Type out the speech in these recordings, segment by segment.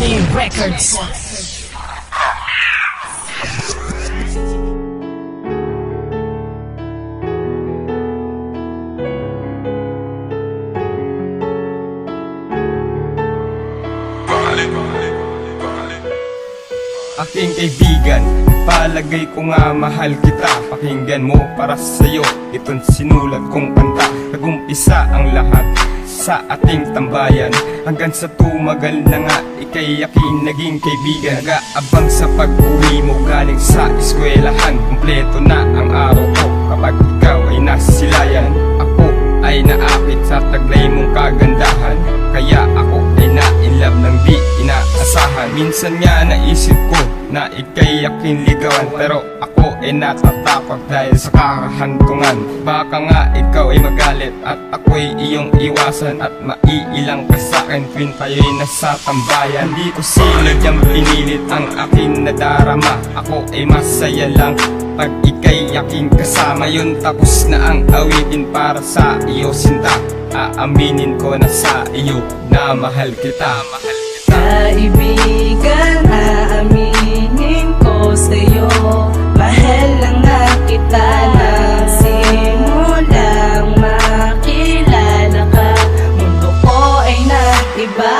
Game Records. Aking kaibigan, palagay ko nga mahal kita. Pakinggan mo para sa'yo, itong sinulat kong kanta. Nagumpisa ang lahat sa ating tambayan. Hanggang sa tumagal na nga, ikay aking naging kaibigan. Nag-aabang sa pag-uwi mo galing sa eskwelahan. Kompleto na ang araw ko kapag ikaw ay nasilayan Ako ay naakit sa taglay mong kagandahan. Kaya ako ay na-inlove ng di inaasahan. Minsan nga naisip na ikay aking ligawan. Pero ako ay natatakot dahil sa kakahantungan Baka nga ikaw ay magalit at ako'y iyong iwasan At maiilang ka sa'kin tuwing tayo'y nasa tambayan. Hindi ko sinadyang pinilit ang aking nadarama. Ako ay masaya lang pag ikay aking kasama. Yun Tapos na ang awitin para sa iyo sinta. Aaminin ko na sa iyo na mahal kita. Mahal kita. Kaibigan, aaminin ko sa'yo. Mahal lang na kita nang simulang makilala ka. Mundo ko ay nag-iba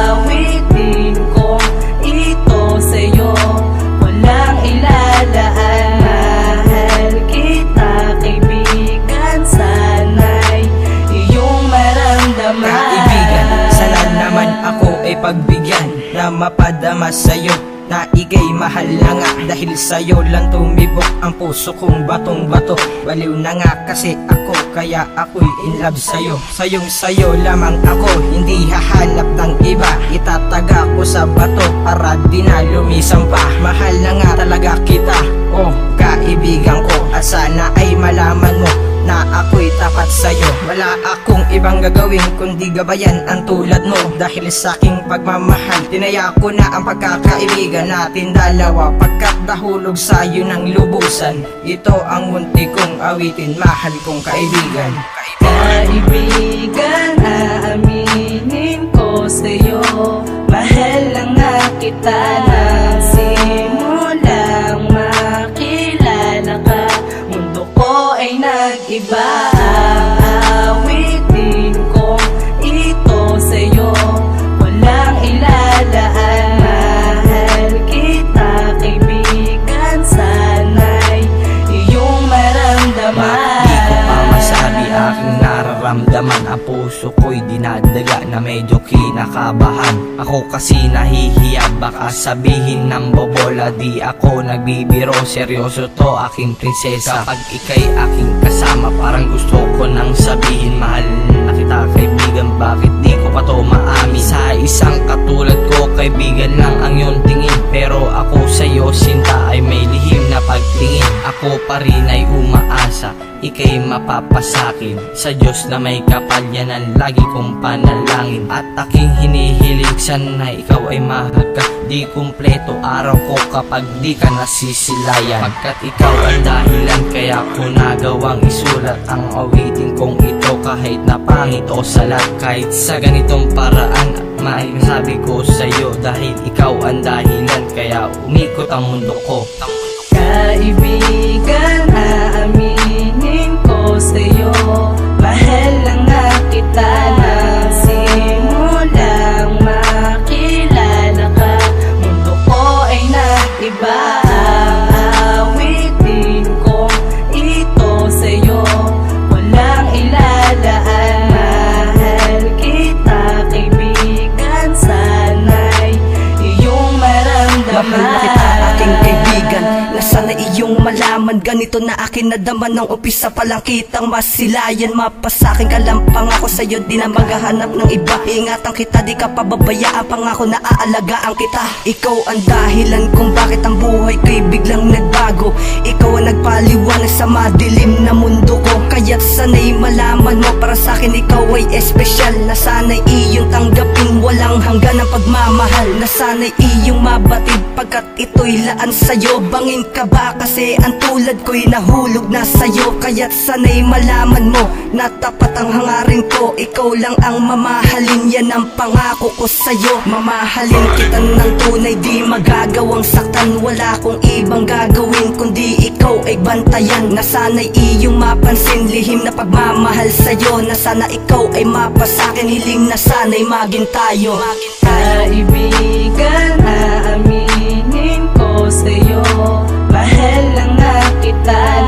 awitin ko ito sa'yo. Walang ilalaan Mahal kita, kaibigan. Sana'y iyong maramdaman. Kaibigan, sana naman ako ay pagbigyan Na mapadama sa'yo na igay mahal na nga. Dahil sa'yo lang tumibok ang puso kong batong bato Baliw na nga kasi ako kaya ako'y in love sa'yo. Sayong sa'yo lamang ako hindi hahanap ng iba. Itataga ko sa bato para di na lumisang pa. Mahal na nga talaga kita oh kaibigan ko. At sana ay malaman mo na ako'y tapat sa'yo. Wala akong ibang gagawin kundi gabayan ang tulad mo. Dahil sa aking pagmamahal Tinaya ko na ang pagkakaibigan natin dalawa. Pagkat nahulog sa'yo ng lubusan Ito ang munti kong awitin Mahal kong kaibigan. Kaibigan, aaminin ko sa'yo Mahal lang na kita nang simulang nag-iba Ang awitin ko ito sa'yo. Walang ilalaan Mahal kita, kaibigan. Sana'y iyong maramdaman. Masabi aking nararamdaman. Ang puso ko'y dinadaga na medyo kinakabahan Ako kasi nahihiya. Baka sabihin ng bobola Di ako nagbibiro, seryoso to aking prinsesa. Kapag ikay aking kasama parang gusto ko nang sabihin Mahal na kita kaibigan, bakit di ko pa to maami Sa isang katulad ko kaibigan lang ang iyong tingin. Pero ako sa'yo sinta ay may lihim pagtingin Ako pa rin ay umaasa. Ika'y mapapasakin Sa Diyos na may kapalyanan Lagi kong panalangin. At aking hinihiling Sana ikaw ay mahal ka. Di kumpleto araw ko kapag di ka nasisilayan. Pagkat ikaw ang dahilan Kaya ko nagawang isulat Ang awitin kong ito. Kahit na pangit o salat Kahit sa ganitong paraan Masabi ko sa'yo Dahil ikaw ang dahilan Kaya umikot ang mundo ko Kaibigan, aaminin ko sa'yo Mahal na kita iyong malaman Ganito na akin nadama Nang umpisa pa lang kitang masilayan. Mapasakin kalampang ako sa'yo Di na maghahanap ng iba. Ingatan kita di ka pababayaan Pangako na aalagaan kita. Ikaw ang dahilan kung bakit ang buhay ko'y biglang nagbago. Ikaw ang nagpaliwanag sa madilim na mundo ko. Kaya't sana'y malaman mo Para sa'kin ikaw ay espesyal. Na sana'y iyong tanggapin Walang hanggan ang pagmamahal. Na sana'y iyong mabatid Pagkat ito'y laan sa'yo. Bangin ka ba kasi ang tulad ko'y nahulog na sa'yo Kaya't sana'y malaman mo Na tapat ang hangarin ko. Ikaw lang ang mamahalin Yan ang pangako ko sa'yo. Mamahalin kita ng tunay Di magagawang saktan. Wala kong ibang gagawin Kundi ikaw ay bantayan. Na sana'y iyong mapansin Lihim na pagmamahal sa'yo. Na sana ikaw ay mapasakin Hiling na sana'y maging tayo. Kaibigan, aaminin ko sa'yo? Mahal lang nga kita